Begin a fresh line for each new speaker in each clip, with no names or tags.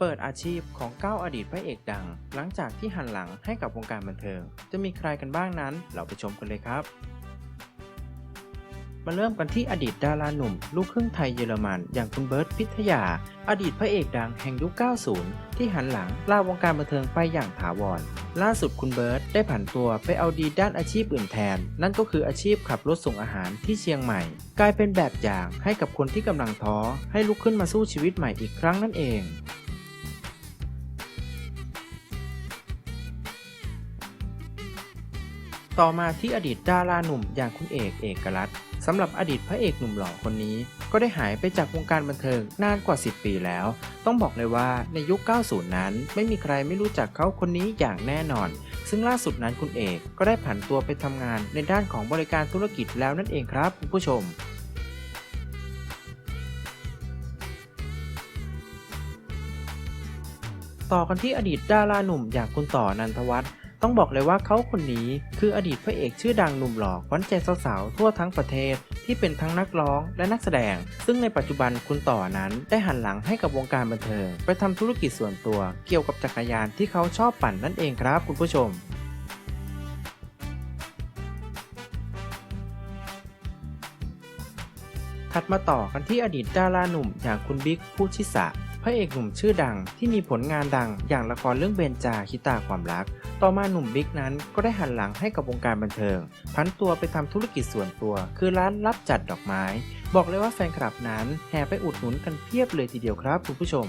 เปิดอาชีพของเก้าอดีตพระเอกดัง หลังจากที่หันหลังให้กับวงการบันเทิง จะมีใครกันบ้างนั้น เราไปชมกันเลยครับ มาเริ่มกันที่อดีตดาราหนุ่ม ลูกครึ่งไทยเยอรมัน อย่างคุณเบิร์ตพิทยา อดีตพระเอกดังแห่งยุค 90 ที่หันหลังลาวงการบันเทิงไปอย่างถาวร ล่าสุดคุณเบิร์ตได้ผันตัวไปเอาดีด้านอาชีพอื่นแทน นั่นก็คืออาชีพขับรถส่งอาหารที่เชียงใหม่ กลายเป็นแบบอย่างให้กับคนที่กำลังท้อให้ลุกขึ้นมาสู้ชีวิตใหม่อีกครั้งนั่นเอง ต่อมาที่อดีตดาราหนุ่มอย่างคุณเอกเอกลักษณ์สำหรับอดีตพระเอกหนุ่มหล่อคนนี้ ก็ได้หายไปจากวงการบันเทิงนานกว่า 10 ปีแล้ว ต้องบอกเลยว่าในยุค 90 นั้น ไม่มีใครไม่รู้จักเขาคนนี้อย่างแน่นอน ซึ่งล่าสุดนั้นคุณเอกก็ได้ผันตัวไปทำงานในด้านของบริการธุรกิจแล้วนั่นเองครับคุณผู้ชมต่อกันที่อดีตดาราหนุ่มอย่างคุณต่อนันทวัฒน์ ต้องบอกเลยว่าเขาคนนี้คืออดีตพระเอกชื่อดังหนุ่มหล่อขวัญใจสาวๆทั่วทั้งประเทศ ที่เป็นทั้งนักร้องและนักแสดง ซึ่งในปัจจุบันคุณต่อนั้นได้หันหลังให้กับวงการบันเทิง ไปทำธุรกิจส่วนตัวเกี่ยวกับจักรยานที่เขาชอบปั่นนั่นเองครับคุณผู้ชม ถัดมาต่อกันที่อดีตดาราหนุ่มอย่างคุณบิ๊กผู้ชิสะพระเอกหนุ่มชื่อดังที่มีผลงานดังอย่างละครเรื่องเบนจาคิตาความรัก ต่อมาหนุ่มบิ๊กนั้นก็ได้หันหลังให้กับวงการบันเทิง พันตัวไปทำธุรกิจส่วนตัว คือร้านรับจัดดอกไม้ บอกเลยว่าแฟนคลับนั้นแห่ไปอุดหนุนกันเพียบเลยทีเดียวครับคุณผู้ชม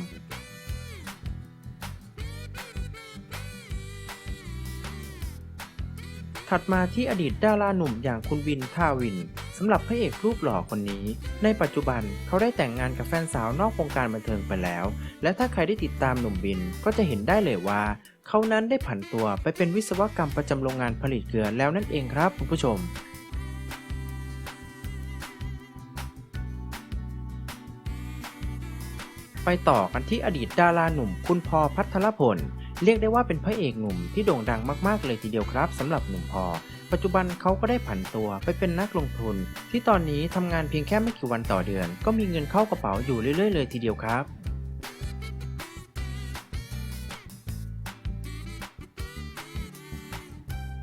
ถัดมาที่อดีตดาราหนุ่มอย่างคุณวินท่าวินสำหรับพระเอกรูปหล่อคนนี้ ในปัจจุบันเขาได้แต่งงานกับแฟนสาวนอกวงการบันเทิงไปแล้ว และถ้าใครได้ติดตามหนุ่มวินก็จะเห็นได้เลยว่า เขานั้นได้ผันตัวไปเป็นวิศวกรรมประจำโรงงานผลิตเกลือแล้วนั่นเองครับคุณผู้ชมไปต่อกันที่อดีตดาราหนุ่มคุณพอพัทรพล เรียกได้ว่าเป็นพระเอกหนุ่มที่โด่งดังมากๆเลยทีเดียวครับสำหรับหนุ่มพอ ปัจจุบันเขาก็ได้ผันตัวไปเป็นนักลงทุน ที่ตอนนี้ทำงานเพียงแค่ไม่กี่วันต่อเดือน ก็มีเงินเข้ากระเป๋าอยู่เรื่อยๆเลยทีเดียวครับ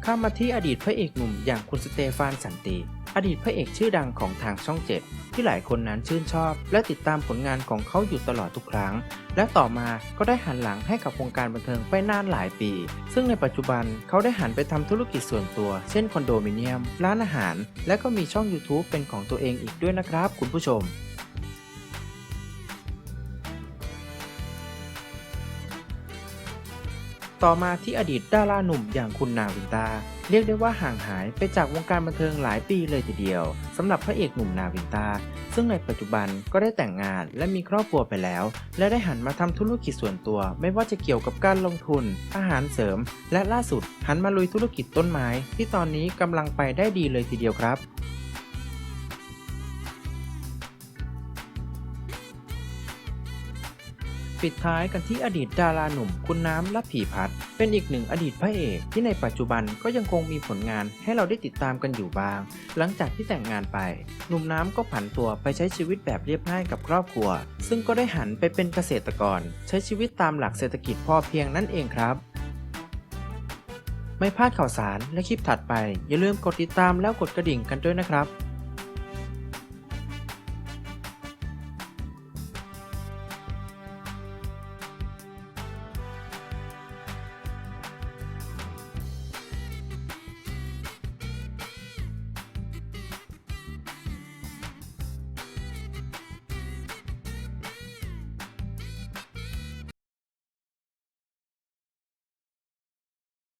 ข้ามมาที่อดีตพระเอกหนุ่มอย่างคุณสเตฟานสันติ อดีตพระเอกชื่อดังของทางช่องเจ็ดที่หลายคนนั้นชื่นชอบ และติดตามผลงานของเขาอยู่ตลอดทุกครั้ง และต่อมาก็ได้หันหลังให้กับวงการบันเทิงไปนานหลายปี ซึ่งในปัจจุบันเขาได้หันไปทำธุรกิจส่วนตัว เช่นคอนโดมิเนียม ร้านอาหาร และก็มีช่อง YouTube เป็นของตัวเองอีกด้วยนะครับ คุณผู้ชม ต่อมาที่อดีตดาราหนุ่มอย่างคุณนาวินตา เรียกได้ว่าห่างหายไปจากวงการบันเทิงหลายปีเลยทีเดียวสำหรับพระเอกหนุ่มนาวินตา ซึ่งในปัจจุบันก็ได้แต่งงานและมีครอบครัวไปแล้ว และได้หันมาทำธุรกิจส่วนตัว ไม่ว่าจะเกี่ยวกับการลงทุน อาหารเสริม และล่าสุดหันมาลุยธุรกิจต้นไม้ ที่ตอนนี้กำลังไปได้ดีเลยทีเดียวครับ ปิดท้ายกันที่อดีตดาราหนุ่มคุณน้ำและผีพัดเป็นอีกหนึ่งอดีตพระเอกที่ในปัจจุบันก็ยังคงมีผลงานให้เราได้ติดตามกันอยู่บ้าง หลังจากที่แต่งงานไป หนุ่มน้ำก็ผันตัวไปใช้ชีวิตแบบเรียบง่ายกับครอบครัว ซึ่งก็ได้หันไปเป็นเกษตรกร ใช้ชีวิตตามหลักเศรษฐกิจพอเพียงนั่นเองครับไม่พลาดข่าวสารและคลิปถัดไป อย่าลืมกดติดตามแล้วกดกระดิ่งกันด้วยนะครับ